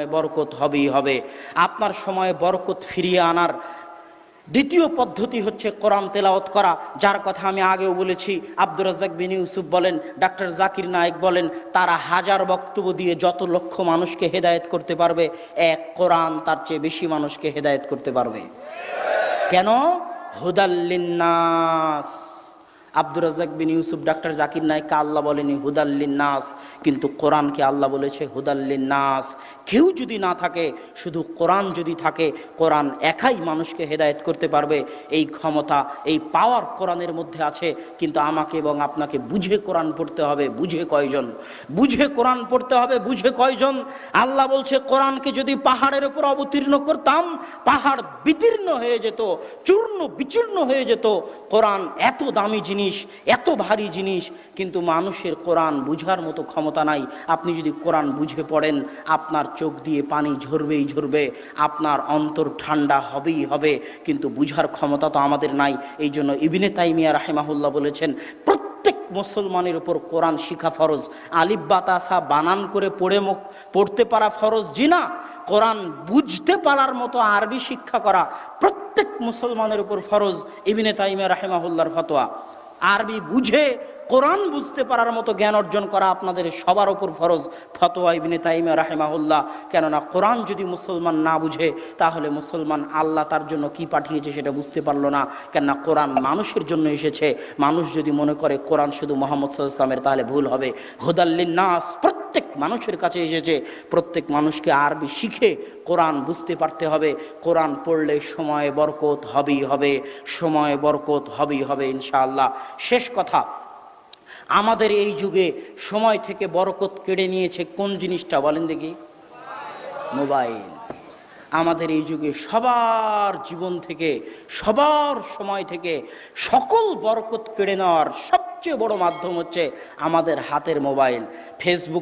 সময় বরকত হবেই হবে। আপনার সময় বরকত ফিরিয়ে আনার দ্বিতীয় পদ্ধতি হচ্ছে কোরআন তেলাওয়াত করা। যার কথা আমি আগেও বলেছি, আব্দুর রাজাক বিন ইউসুফ বলেন, ডাক্তার জাকির নায়েক বলেন, তারা হাজার বক্তব্য দিয়ে যত লক্ষ মানুষকে হেদায়েত করতে পারবে, এক কোরআন তার চেয়ে বেশি মানুষকে হেদায়েত করতে পারবে। কেন? হুদাল্লিন্নাস আব্দুর রাজাক বিন ইউসুফ, ডাক্তার জাকির নায়ককে আল্লাহ বলেনি? হুদাল্লিন নাস কিন্তু কোরআনকে আল্লাহ বলেছে হুদাল্লিন নাস কেউ যদি না থাকে, শুধু কোরআন যদি থাকে, কোরআন একাই মানুষকে হেদায়েত করতে পারবে। এই ক্ষমতা, এই পাওয়ার কোরআনের মধ্যে আছে। কিন্তু আমাকে এবং আপনাকে বুঝে কোরআন পড়তে হবে, বুঝে কয়জন? বুঝে কোরআন পড়তে হবে, বুঝে কয়জন? আল্লাহ বলছে, কোরআনকে যদি পাহাড়ের উপর অবতীর্ণ করতাম, পাহাড় বিতীর্ণ হয়ে যেত, চূর্ণ বিচূর্ণ হয়ে যেত, কোরআন এত দামি জিনিস এত ভারী জিনিস, কিন্তু মানুষের কোরআন বুঝার মতো ক্ষমতা নাই। আপনি যদি কোরআন বুঝে পড়েন, আপনার চোখ দিয়ে পানি ঝরবেই ঝরবে, আপনার অন্তর ঠান্ডা হবেই হবে, কিন্তু বুঝার ক্ষমতা তো আমাদের নাই। এই জন্য ইবিনে তাইমিয়া রাহেমাহুল্লাহ বলেছেন, প্রত্যেক মুসলমানের উপর কোরআন শিখা ফরজ। আলিফ বাতাসা বানান করে পড়ে মুখ পড়তে পারা ফরজ জিনা। কোরআন বুঝতে পারার মতো আরবি শিক্ষা করা প্রত্যেক মুসলমানের উপর ফরজ, ইবিনে তাইমিয়া রাহেমাহুল্লার ফতোয়া। আরবি বুঝে কোরআন বুঝতে পারার মতো জ্ঞান অর্জন করা আপনাদের সবার ওপর ফরজ। ফতোয়া ইবিনে তাইমিয়া রাহেমাহুল্লাহ। কেননা কোরআন যদি মুসলমান না বুঝে, তাহলে মুসলমান আল্লাহ তার জন্য কি পাঠিয়েছে সেটা বুঝতে পারল না। কেননা কোরআন মানুষের জন্য এসেছে। মানুষ যদি মনে করে কোরআন শুধু মোহাম্মদ সাল্লাহ ইসলামের তাহলে ভুল হবে। হুদাল্লিন নাস প্রত্যেক মানুষের কাছে এসেছে। প্রত্যেক মানুষকে আরবি শিখে কোরআন বুঝতে পারতে হবে। কোরআন পড়লে সময় বরকত হবেই হবে। সময় বরকত হবেই হবে ইনশাআল্লাহ। শেষ কথা আমাদের এই যুগে সময় থেকে বরকত কেড়ে নিয়েছে কোন জিনিসটা বলেন দেখি? মোবাইল। আমাদের এই যুগে সবার জীবন থেকে, সবার সময় থেকে সকল বরকত কেড়ে নেওয়ার সবচেয়ে বড় মাধ্যম হচ্ছে আমাদের হাতের মোবাইল। ফেসবুক